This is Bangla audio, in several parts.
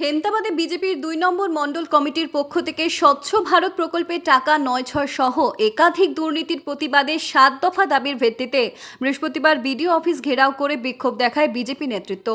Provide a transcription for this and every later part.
হেমতাবাদে বিজেপির দুই নম্বর মণ্ডল কমিটির পক্ষ থেকে স্বচ্ছ ভারত প্রকল্পের টাকা নয় ছয় সহ একাধিক দুর্নীতির প্রতিবাদে সাত দফা দাবির ভিত্তিতে বৃহস্পতিবার বিডিও অফিস ঘেরাও করে বিক্ষোভ দেখায় বিজেপি নেতৃত্ব।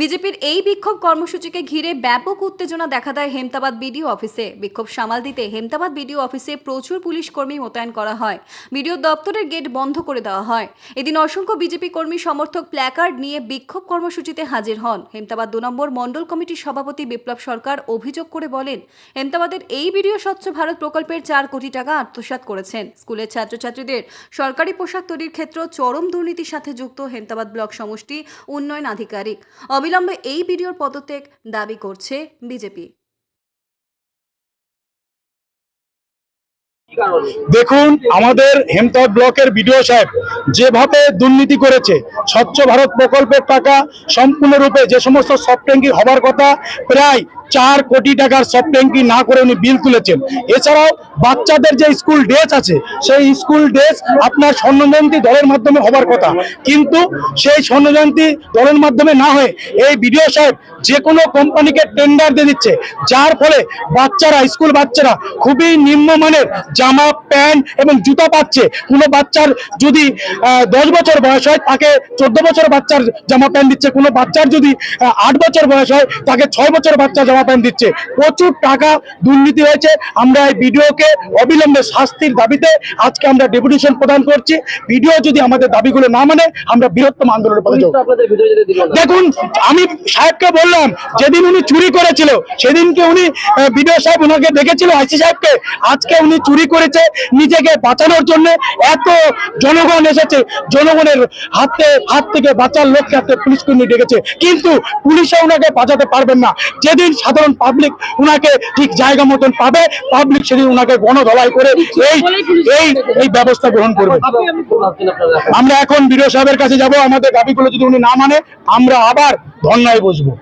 বিজেপির এই বিক্ষোভ কর্মসূচিকে ঘিরে ব্যাপক উত্তেজনা দেখা দেয় হেমতাবাদ বিডিও অফিসে। বিক্ষোভ সামাল দিতে হেমতাবাদ বিডিও অফিসে প্রচুর পুলিশ কর্মী মোতায়েন করা হয়। বিডিও দপ্তরের গেট বন্ধ করে দেওয়া হয়। এদিন অসংখ্য বিজেপি কর্মী সমর্থক প্ল্যাকার্ড নিয়ে বিক্ষোভ কর্মসূচিতে হাজির হন। হেমতাবাদ দু নম্বর মণ্ডল কমিটির সভাপতি বিপ্লব সরকার অভিযোগ করে বলেন হেমতাবাদের এই ভিডিও স্বচ্ছ ভারত প্রকল্পের চার কোটি টাকা আত্মসাত করেছেন। স্কুলের ছাত্রছাত্রীদের সরকারি পোশাক তৈরির ক্ষেত্র চরম দুর্নীতির সাথে যুক্ত হেমতাবাদ ব্লক সমষ্টি উন্নয়ন আধিকারিক। অবিলম্বে এই ভিডিওর পদত্যাগ দাবি করছে বিজেপি। দেখুন, আমাদের হেমতাবাদ ব্লকের বিডিও সাহেব যেভাবে দুর্নীতি করেছে, স্বচ্ছ ভারত প্রকল্পের টাকা সম্পূর্ণরূপে যে সমস্ত সফট ট্যাঙ্কি হবার কথা, প্রায় চার কোটি টাকার সফট ট্যাঙ্কি না করে উনি বিল তুলেছেন। এছাড়াও বাচ্চাদের যে স্কুল ড্রেস আছে, সেই স্কুল ড্রেস আপনার স্বর্ণজয়ন্তী দলের মাধ্যমে হবার কথা। কিন্তু সেই স্বর্ণজয়ন্তী দলের মাধ্যমে না হয়ে এই বিডিও সাহেব যে কোনো কোম্পানিকে টেন্ডার দিয়ে দিচ্ছে। যার ফলে বাচ্চারা স্কুল বাচ্চারা খুবই নিম্নমানের জামা প্যান্ট এবং জুতা পাচ্ছে। কোনো বাচ্চার যদি দশ বছর বয়স হয় তাকে চোদ্দ বছর বাচ্চার জামা প্যান্ট দিচ্ছে। কোনো বাচ্চার যদি আট বছর বয়স হয় তাকে ছয় বছর বাচ্চা জামা প্যান্ট দিচ্ছে। প্রচুর টাকা দুর্নীতি হয়েছে। আমরা এই ভিডিওকে অবিলম্বে শাস্তির দাবিতে আজকে আমরা ডেপুটেশন প্রদান করছি। ভিডিও যদি আমাদের দাবিগুলো না মানে আমরা বৃহত্তম আন্দোলনের পথে না। দেখুন আমি সাহেবকে বললাম যেদিন উনি চুরি করেছিল সেদিনকে উনি বিডিও সাহেব ওনাকে দেখেছিল আইসি সাহেবকে। আজকে উনি চুরি করেছে নিজেকে বাঁচানোর জন্য। এত জনগণ এসেছে, জনগণের হাতে, হাত থেকে বাঁচার লক্ষ্যে হাতে পুলিশকে উনি ডেকেছে। কিন্তু পুলিশে ওনাকে বাঁচাতে পারবেন না। যেদিন সাধারণ পাবলিক ওনাকে ঠিক জায়গা মতন পাবে, পাবলিক সেদিন ওনাকে গণধলাই করে এই এই এই ব্যবস্থা গ্রহণ করবে। আমরা এখন বিডিও সাহেবের কাছে যাব। আমাদের দাবিগুলো যদি উনি না মানে আমরা আবার ধর্নায় বসবো।